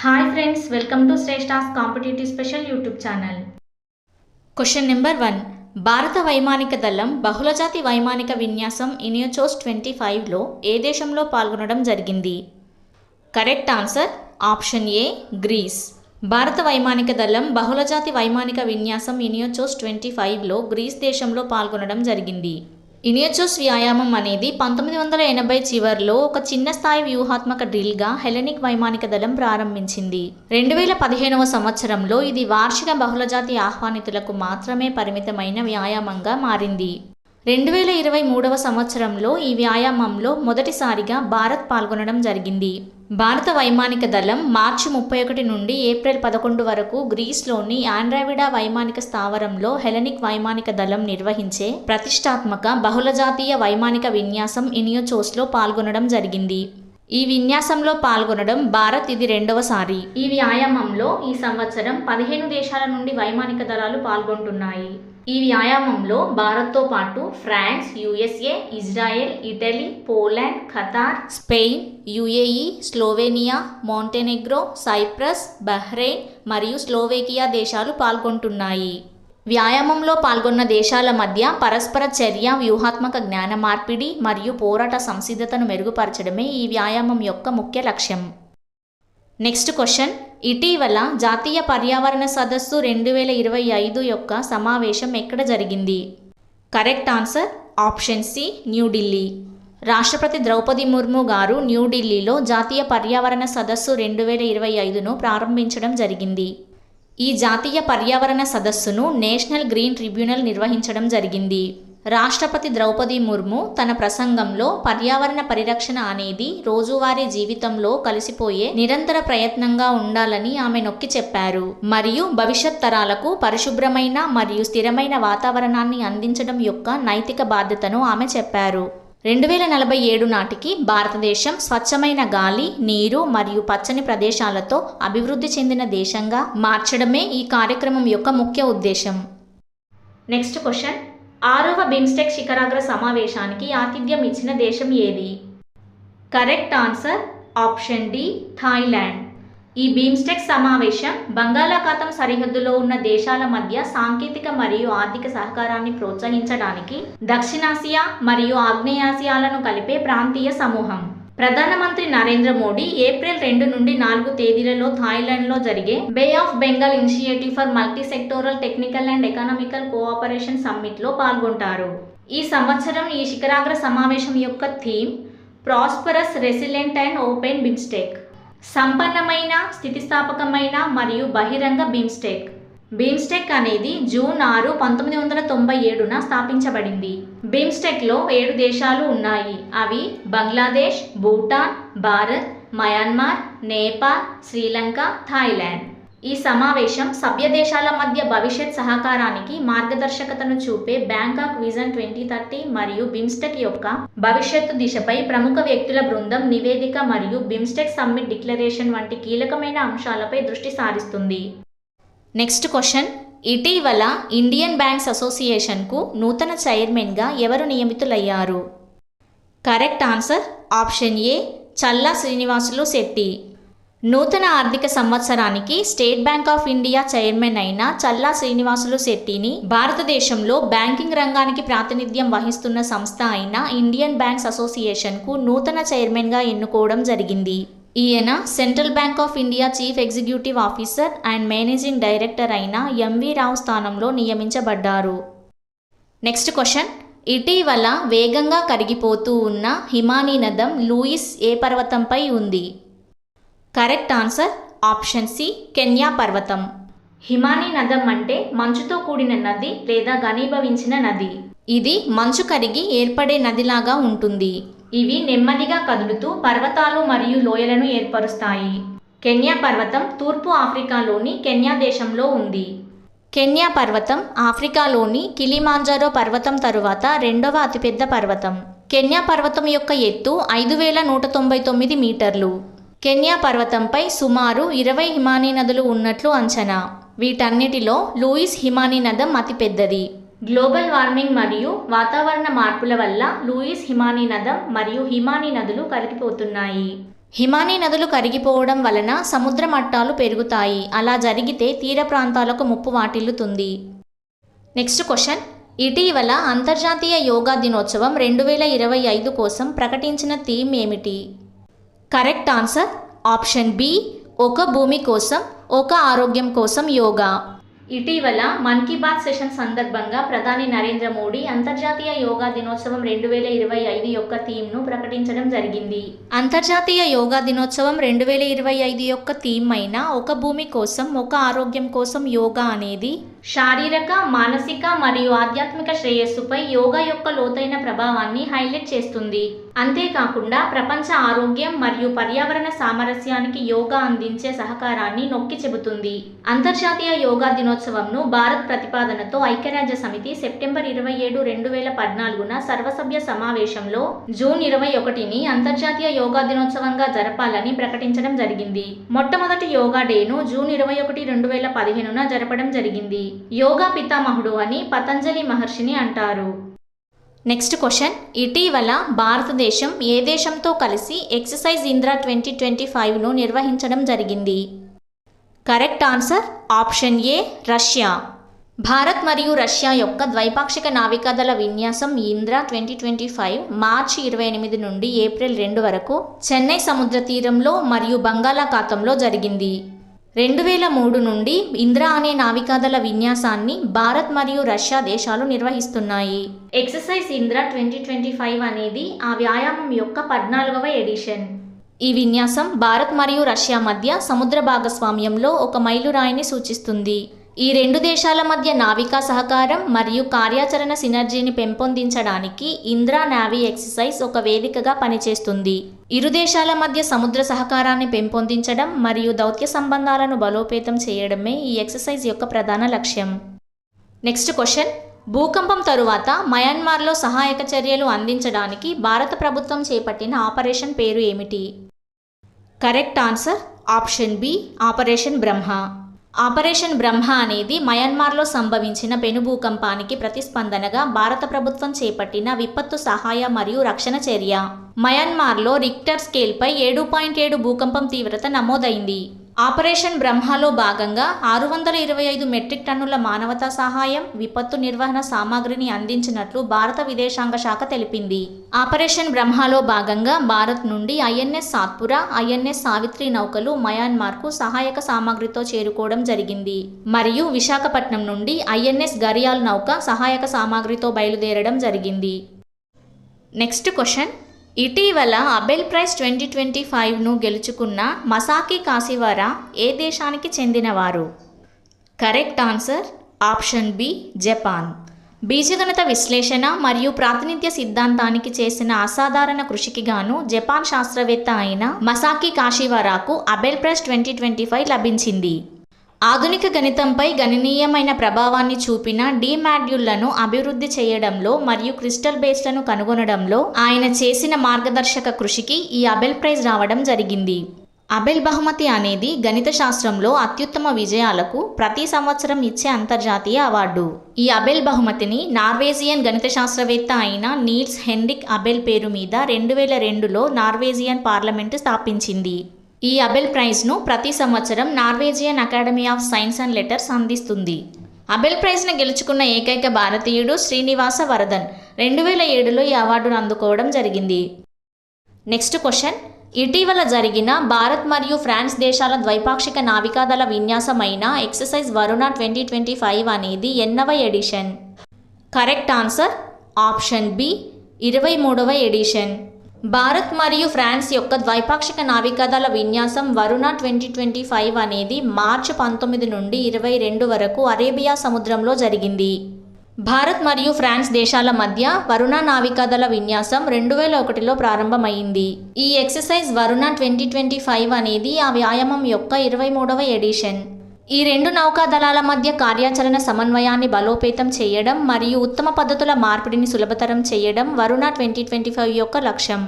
Hi friends welcome to Shreshta's competitive special YouTube channel question number one భారత వైమానిక దళం బహుళజాతి వైమానిక విన్యాసం ఇనియోచోస్ ట్వంటీ ఫైవ్లో ఏ దేశంలో పాల్గొనడం జరిగింది? Correct answer option A Greece భారత వైమానిక దళం బహుళజాతి వైమానిక విన్యాసం ఇనియోచోస్ ట్వంటీ ఫైవ్లో గ్రీస్ దేశంలో పాల్గొనడం జరిగింది. ఇనియచోస్ వ్యాయామం అనేది పంతొమ్మిది వందల ఎనభై చివరిలో ఒక చిన్న స్థాయి వ్యూహాత్మక డ్రిల్గా హెలెనిక్ వైమానిక దళం ప్రారంభించింది. రెండు వేల పదిహేనవ సంవత్సరంలో ఇది వార్షిక బహుళజాతి ఆహ్వానితులకు మాత్రమే పరిమితమైన వ్యాయామంగా మారింది. రెండు వేల ఇరవై మూడవ సంవత్సరంలో ఈ వ్యాయామంలో మొదటిసారిగా భారత్ పాల్గొనడం జరిగింది. భారత వైమానిక దళం మార్చి ముప్పై ఒకటి నుండి ఏప్రిల్ పదకొండు వరకు గ్రీస్లోని ఆండ్రావిడా వైమానిక స్థావరంలో హెలెనిక్ వైమానిక దళం నిర్వహించే ప్రతిష్టాత్మక బహుళజాతీయ వైమానిక విన్యాసం ఇనియోచోస్లో పాల్గొనడం జరిగింది. ఈ విన్యాసంలో పాల్గొనడం భారత్ ఇది రెండవసారి ఈ వ్యాయామంలో ఈ సంవత్సరం పదిహేను దేశాల నుండి వైమానిక దళాలు పాల్గొంటున్నాయి. ఈ వ్యాయామంలో భారత్తో పాటు France USA Israel Italy Poland Qatar Spain UAE Slovenia Montenegro Cyprus Bahrain మరియు స్లోవేకియా దేశాలు పాల్గొంటున్నాయి. వ్యాయామంలో పాల్గొన్న దేశాల మధ్య పరస్పర చర్య వ్యూహాత్మక జ్ఞాన మార్పిడి మరియు పోరాట సంసిద్ధతను మెరుగుపరచడమే ఈ వ్యాయామం యొక్క ముఖ్య లక్ష్యం. Next question. ఇటీవల జాతీయ పర్యావరణ సదస్సు రెండు వేల ఇరవై ఐదు యొక్క సమావేశం ఎక్కడ జరిగింది? Correct answer option C New Delhi రాష్ట్రపతి ద్రౌపది ముర్ము గారు న్యూఢిల్లీలో జాతీయ పర్యావరణ సదస్సు రెండు వేల ఇరవై ఐదును ప్రారంభించడం జరిగింది. ఈ జాతీయ పర్యావరణ సదస్సును నేషనల్ గ్రీన్ ట్రిబ్యునల్ నిర్వహించడం జరిగింది. రాష్ట్రపతి ద్రౌపది ముర్ము తన ప్రసంగంలో పర్యావరణ పరిరక్షణ అనేది రోజువారీ జీవితంలో కలిసిపోయే నిరంతర ప్రయత్నంగా ఉండాలని ఆమె నొక్కి చెప్పారు. మరియు భవిష్యత్ తరాలకు పరిశుభ్రమైన మరియు స్థిరమైన వాతావరణాన్ని అందించడం యొక్క నైతిక బాధ్యతను ఆమె చెప్పారు. రెండు వేల నలభై ఏడు నాటికి భారతదేశం స్వచ్ఛమైన గాలి నీరు మరియు పచ్చని ప్రదేశాలతో అభివృద్ధి చెందిన దేశంగా మార్చడమే ఈ కార్యక్రమం యొక్క ముఖ్య ఉద్దేశం. Next question. ఆరవ బిమ్స్టెక్ శిఖరాగ్ర సమావేశానికి ఆతిథ్యం ఇచ్చిన దేశం ఏది? Correct answer option D Thailand. ఈ బీమ్స్టెక్ సమావేశం బంగాళాఖాతం సరిహద్దులో ఉన్న దేశాల మధ్య సాంకేతిక మరియు ఆర్థిక సహకారాన్ని ప్రోత్సహించడానికి దక్షిణాసియా మరియు ఆగ్నేయాసియాలను కలిపే ప్రాంతీయ సమూహం. ప్రధానమంత్రి నరేంద్ర మోడీ ఏప్రిల్ రెండు నుండి నాలుగు తేదీలలో థాయిలాండ్లో జరిగే Bay of Bengal initiative for multi sectoral technical and economical cooperation సమ్మిట్లో పాల్గొంటారు. ఈ సంవత్సరం ఈ శిఖరాగ్ర సమావేశం యొక్క theme prosperous resilient and open BIMSTEC సంపన్నమైన స్థితిస్థాపకమైన మరియు బహిరంగ బిమ్స్టెక్ బీమ్స్టెక్ అనేది జూన్ ఆరు పంతొమ్మిది వందల తొంభై ఏడున స్థాపించబడింది. బీమ్స్టెక్లో ఏడు దేశాలు ఉన్నాయి. అవి బంగ్లాదేశ్ భూటాన్ భారత్ మయన్మార్ నేపాల్ శ్రీలంక థాయిలాండ్. ఈ సమావేశం సభ్య దేశాల మధ్య భవిష్యత్ సహకారానికి మార్గదర్శకతను చూపే బ్యాంకాక్ విజన్ ట్వంటీ థర్టీ మరియు బిమ్స్టెక్ యొక్క భవిష్యత్తు దిశపై ప్రముఖ వ్యక్తుల బృందం నివేదిక మరియు బిమ్స్టెక్ సమ్మిట్ డిక్లరేషన్ వంటి కీలకమైన అంశాలపై దృష్టి సారిస్తుంది. నెక్స్ట్ క్వశ్చన్ ఇటీవల ఇండియన్ బ్యాంక్స్ అసోసియేషన్కు నూతన చైర్మన్గా ఎవరు నియమితులయ్యారు? Correct answer option A Challa Srinivasulu Setty. నూతన ఆర్థిక సంవత్సరానికి State Bank of India chairman అయిన చల్లా శ్రీనివాసులు శెట్టిని భారతదేశంలో బ్యాంకింగ్ రంగానికి ప్రాతినిధ్యం వహిస్తున్న సంస్థ అయిన ఇండియన్ బ్యాంక్స్ అసోసియేషన్కు నూతన చైర్మన్గా ఎన్నుకోవడం జరిగింది. ఈయన Central Bank of India chief executive officer and managing director అయిన ఎంవి రావు స్థానంలో నియమించబడ్డారు. Next question. ఇటీవల వేగంగా కరిగిపోతూ ఉన్న హిమానీ నదం లూయిస్ ఏ పర్వతంపై ఉంది? Correct answer option C Kenya పర్వతం. హిమానీ నదం అంటే మంచుతో కూడిన నది లేదా ఘనీభవించిన నది. ఇది మంచు కరిగి ఏర్పడే నదిలాగా ఉంటుంది. ఇవి నెమ్మదిగా కదులుతూ పర్వతాలు మరియు లోయలను ఏర్పరుస్తాయి. కెన్యా పర్వతం తూర్పు ఆఫ్రికాలోని కెన్యా దేశంలో ఉంది. కెన్యా పర్వతం ఆఫ్రికాలోని కిలిమాంజారో పర్వతం తరువాత రెండవ అతిపెద్ద పర్వతం. కెన్యా పర్వతం యొక్క ఎత్తు ఐదు వేల నూట తొంభై తొమ్మిది మీటర్లు. కెన్యా పర్వతంపై సుమారు ఇరవై హిమానీ నదులు ఉన్నట్లు అంచనా. వీటన్నిటిలో లూయిస్ హిమానీ నదం అతిపెద్దది. గ్లోబల్ వార్మింగ్ మరియు వాతావరణ మార్పుల వల్ల లూయిస్ హిమానీ నదం మరియు హిమానీ నదులు కలిగిపోతున్నాయి హిమానీ నదులు కరిగిపోవడం వలన సముద్ర మట్టాలు పెరుగుతాయి. అలా జరిగితే తీర ప్రాంతాలకు ముప్పు వాటిల్లుతుంది. Next question. ఇటీవల అంతర్జాతీయ యోగా దినోత్సవం రెండు వేల ఇరవై ఐదు కోసం ప్రకటించిన థీమ్ ఏమిటి? కరెక్ట్ ఆన్సర్ ఆప్షన్ బి ఒక భూమి కోసం ఒక ఆరోగ్యం కోసం యోగా. ఇటీవల మన్ కీ బాత్ సెషన్ సందర్భంగా ప్రధాని నరేంద్ర మోడీ అంతర్జాతీయ యోగా దినోత్సవం రెండు వేల ఇరవై ఐదు యొక్క థీమ్ను ప్రకటించడం జరిగింది. అంతర్జాతీయ యోగా దినోత్సవం రెండు వేల ఇరవై ఐదు యొక్క థీమ్ అయిన ఒక భూమి కోసం ఒక ఆరోగ్యం కోసం యోగా అనేది శారీరక మానసిక మరియు ఆధ్యాత్మిక శ్రేయస్సుపై యోగా యొక్క లోతైన ప్రభావాన్ని హైలైట్ చేస్తుంది. అంతేకాకుండా ప్రపంచ ఆరోగ్యం మరియు పర్యావరణ సామరస్యానికి యోగా అందించే సహకారాన్ని నొక్కి చెబుతుంది. అంతర్జాతీయ యోగా దినోత్సవంను భారత్ ప్రతిపాదనతో ఐక్యరాజ్య సమితి సెప్టెంబర్ ఇరవై ఏడు రెండు వేల పద్నాలుగున సర్వసభ్య సమావేశంలో జూన్ ఇరవై ఒకటిని అంతర్జాతీయ యోగా దినోత్సవంగా జరపాలని ప్రకటించడం జరిగింది. మొట్టమొదటి యోగా డేను జూన్ ఇరవై ఒకటి రెండు వేల పదిహేనున జరపడం జరిగింది. యోగా పితామహుడు అని పతంజలి మహర్షిని అంటారు. నెక్స్ట్ క్వశ్చన్ ఇటీవల భారతదేశం ఏ దేశంతో కలిసి ఎక్సర్సైజ్ ఇంద్రా ట్వంటీ ట్వంటీ ఫైవ్ను నిర్వహించడం జరిగింది? Correct answer option A Russia Bharat మరియు రష్యా యొక్క ద్వైపాక్షిక నావికాదళ విన్యాసం ఇంద్రా ట్వంటీ ట్వంటీ ఫైవ్ మార్చి ఇరవై ఎనిమిది నుండి ఏప్రిల్ రెండు వరకు చెన్నై సముద్ర తీరంలో మరియు బంగాళాఖాతంలో జరిగింది. రెండు వేల మూడు నుండి ఇంద్రా అనే నావికాదళ విన్యాసాన్ని భారత్ మరియు రష్యా దేశాలు నిర్వహిస్తున్నాయి. Exercise Indra twenty twenty five అనేది ఆ వ్యాయామం యొక్క పద్నాలుగవ ఎడిషన్. ఈ విన్యాసం భారత్ మరియు రష్యా మధ్య సముద్ర భాగస్వామ్యంలో ఒక మైలురాయిని సూచిస్తుంది. ఈ రెండు దేశాల మధ్య నావికా సహకారం మరియు కార్యాచరణ సినర్జీని పెంపొందించడానికి ఇంద్రా నావీ ఎక్సర్సైజ్ ఒక వేదికగా పనిచేస్తుంది. ఇరు దేశాల మధ్య సముద్ర సహకారాన్ని పెంపొందించడం మరియు దౌత్య సంబంధాలను బలోపేతం చేయడమే ఈ ఎక్సర్సైజ్ యొక్క ప్రధాన లక్ష్యం. Next question. భూకంపం తరువాత మయన్మార్లో సహాయక చర్యలు అందించడానికి భారత ప్రభుత్వం చేపట్టిన ఆపరేషన్ పేరు ఏమిటి? Correct answer option B operation Brahma. Operation Brahma అనేది మయన్మార్లో సంభవించిన పెను భూకంపానికి ప్రతిస్పందనగా భారత ప్రభుత్వం చేపట్టిన విపత్తు సహాయ మరియు రక్షణ చర్య. మయన్మార్లో రిక్టర్ స్కేల్పై ఏడు పాయింట్ ఏడు భూకంపం తీవ్రత నమోదైంది. ఆపరేషన్ బ్రహ్మలో భాగంగా ఆరు వందల ఇరవై ఐదు మెట్రిక్ టన్నుల మానవతా సహాయం విపత్తు నిర్వహణ సామాగ్రిని అందించినట్లు భారత విదేశాంగ శాఖ తెలిపింది. ఆపరేషన్ బ్రహ్మలో భాగంగా భారత్ నుండి ఐఎన్ఎస్ సాత్పుర ఐఎన్ఎస్ సావిత్రి నౌకలు మయన్మార్కు సహాయక సామాగ్రితో చేరుకోవడం జరిగింది. మరియు విశాఖపట్నం నుండి ఐఎన్ఎస్ గరియాల్ నౌక సహాయక సామాగ్రితో బయలుదేరడం జరిగింది. Next question. ఇటీవల అబెల్ ప్రైజ్ ట్వంటీ ట్వంటీ ఫైవ్ను గెలుచుకున్న మసాకి కాసివారా ఏ దేశానికి చెందినవారు? Correct answer option B Japan. బీజగణిత విశ్లేషణ మరియు ప్రాతినిధ్య సిద్ధాంతానికి చేసిన అసాధారణ కృషికి గాను జపాన్ శాస్త్రవేత్త అయిన Masaki కాశీవారాకు Abel prize twenty twenty five లభించింది. ఆధునిక గణితంపై గణనీయమైన ప్రభావాన్ని చూపిన డి మాడ్యూళ్ళను అభివృద్ధి చేయడంలో మరియు క్రిస్టల్ బేస్లను కనుగొనడంలో ఆయన చేసిన మార్గదర్శక కృషికి ఈ అబెల్ ప్రైజ్ రావడం జరిగింది. అబెల్ బహుమతి అనేది గణిత శాస్త్రంలో అత్యుత్తమ విజయాలకు ప్రతి సంవత్సరం ఇచ్చే అంతర్జాతీయ అవార్డు. ఈ అబెల్ బహుమతిని నార్వేజియన్ గణిత శాస్త్రవేత్త అయిన నీల్స్ హెన్రిక్ అబెల్ పేరు మీద రెండు వేల రెండులో నార్వేజియన్ పార్లమెంటు స్థాపించింది. ఈ అబెల్ ప్రైజ్ను ప్రతి సంవత్సరం Norwegian academy of science and letters అందిస్తుంది. అబెల్ ప్రైజ్ను గెలుచుకున్న ఏకైక భారతీయుడు శ్రీనివాస వరదన్ రెండు వేల ఏడులో ఈ అవార్డును అందుకోవడం జరిగింది. Next question. ఇటీవల జరిగిన భారత్ మరియు ఫ్రాన్స్ దేశాల ద్వైపాక్షిక నావికాదళ విన్యాసమైన exercise Varuna twenty twenty five అనేది ఎన్నవ edition? Correct answer option B ఇరవై మూడవ ఎడిషన్. భారత్ మరియు ఫ్రాన్స్ యొక్క ద్వైపాక్షిక నావికాదళ విన్యాసం వరుణ ట్వంటీ ట్వంటీ ఫైవ్ అనేది మార్చి పంతొమ్మిది నుండి ఇరవై రెండు వరకు అరేబియా సముద్రంలో జరిగింది. భారత్ మరియు ఫ్రాన్స్ దేశాల మధ్య వరుణ నావికాదళ విన్యాసం రెండు వేల ఒకటిలో ప్రారంభమైంది. ఈ exercise Varuna twenty twenty five అనేది ఆ వ్యాయామం యొక్క ఇరవై మూడవ ఎడిషన్. ఈ రెండు నౌకాదళాల మధ్య కార్యాచరణ సమన్వయాన్ని బలోపేతం చేయడం మరియు ఉత్తమ పద్ధతుల మార్పిడిని సులభతరం చేయడం వరుణ ట్వంటీ ట్వంటీ ఫైవ్ యొక్క లక్ష్యం.